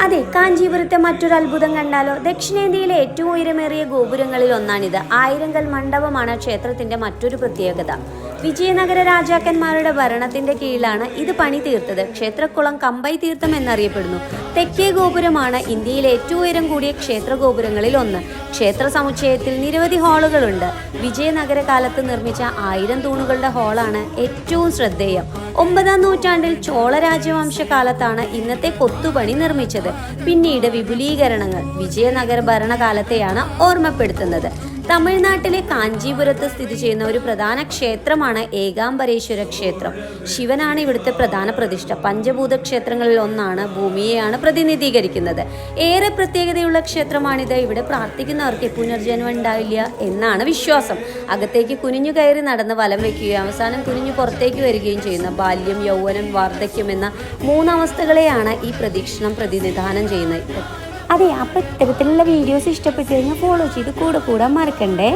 അതെ കാഞ്ചീപുരത്തെ മറ്റൊരു അത്ഭുതം കണ്ടാലോ? ദക്ഷിണേന്ത്യയിലെ ഏറ്റവും ഉയരമേറിയ ഗോപുരങ്ങളിൽ ഒന്നാണിത്. ആയിരങ്കൽ മണ്ഡപമാണ് ക്ഷേത്രത്തിന്റെ മറ്റൊരു പ്രത്യേകത. വിജയനഗര രാജാക്കന്മാരുടെ ഭരണത്തിന്റെ കീഴിലാണ് ഇത് പണി തീർത്തത്. ക്ഷേത്രക്കുളം കമ്പൈ തീർത്ഥം എന്നറിയപ്പെടുന്നു. തെക്കേ ഗോപുരമാണ് ഇന്ത്യയിലെ ഏറ്റവും ഉയരം കൂടിയ ക്ഷേത്ര ഗോപുരങ്ങളിൽ ഒന്ന്. ക്ഷേത്ര സമുച്ചയത്തിൽ നിരവധി ഹാളുകളുണ്ട്. വിജയനഗര കാലത്ത് നിർമ്മിച്ച ആയിരം തൂണുകളുടെ ഹാളാണ് ഏറ്റവും ശ്രദ്ധേയം. ഒമ്പതാം നൂറ്റാണ്ടിൽ ചോള രാജവംശ കാലത്താണ് ഇന്നത്തെ കൊത്തുപണി നിർമ്മിച്ചത്. പിന്നീട് വിപുലീകരണങ്ങൾ വിജയനഗര ഭരണകാലത്തെയാണ് ഓർമ്മപ്പെടുത്തുന്നത്. തമിഴ്നാട്ടിലെ കാഞ്ചീപുരത്ത് സ്ഥിതി ചെയ്യുന്ന ഒരു പ്രധാന ക്ഷേത്രമാണ് ഏകാംബരേശ്വര ക്ഷേത്രം. ശിവനാണ് ഇവിടുത്തെ പ്രധാന പ്രതിഷ്ഠ. പഞ്ചഭൂത ക്ഷേത്രങ്ങളിൽ ഒന്നാണ് ഭൂമിയെയാണ് പ്രതിനിധീകരിക്കുന്നത്. ഏറെ പ്രത്യേകതയുള്ള ക്ഷേത്രമാണിത്. ഇവിടെ പ്രാർത്ഥിക്കുന്നവർക്ക് പുനർജന്മം ഉണ്ടാവില്ല എന്നാണ് വിശ്വാസം. അകത്തേക്ക് കുനിഞ്ഞു കയറി നടന്ന് വലം വയ്ക്കുകയും അവസാനം കുനിഞ്ഞു പുറത്തേക്ക് വരികയും ചെയ്യുന്ന ബാല്യം യൗവനം വാർദ്ധക്യം എന്ന മൂന്നവസ്ഥകളെയാണ് ഈ പ്രദക്ഷിണം പ്രതിനിധാനം ചെയ്യുന്നത്. അതെ അപ്പോൾ ഇത്തരത്തിലുള്ള വീഡിയോസ് ഇഷ്ടപ്പെട്ടു കഴിഞ്ഞാൽ ഫോളോ ചെയ്ത് കൂടെ കൂടാൻ മറക്കണ്ടേ?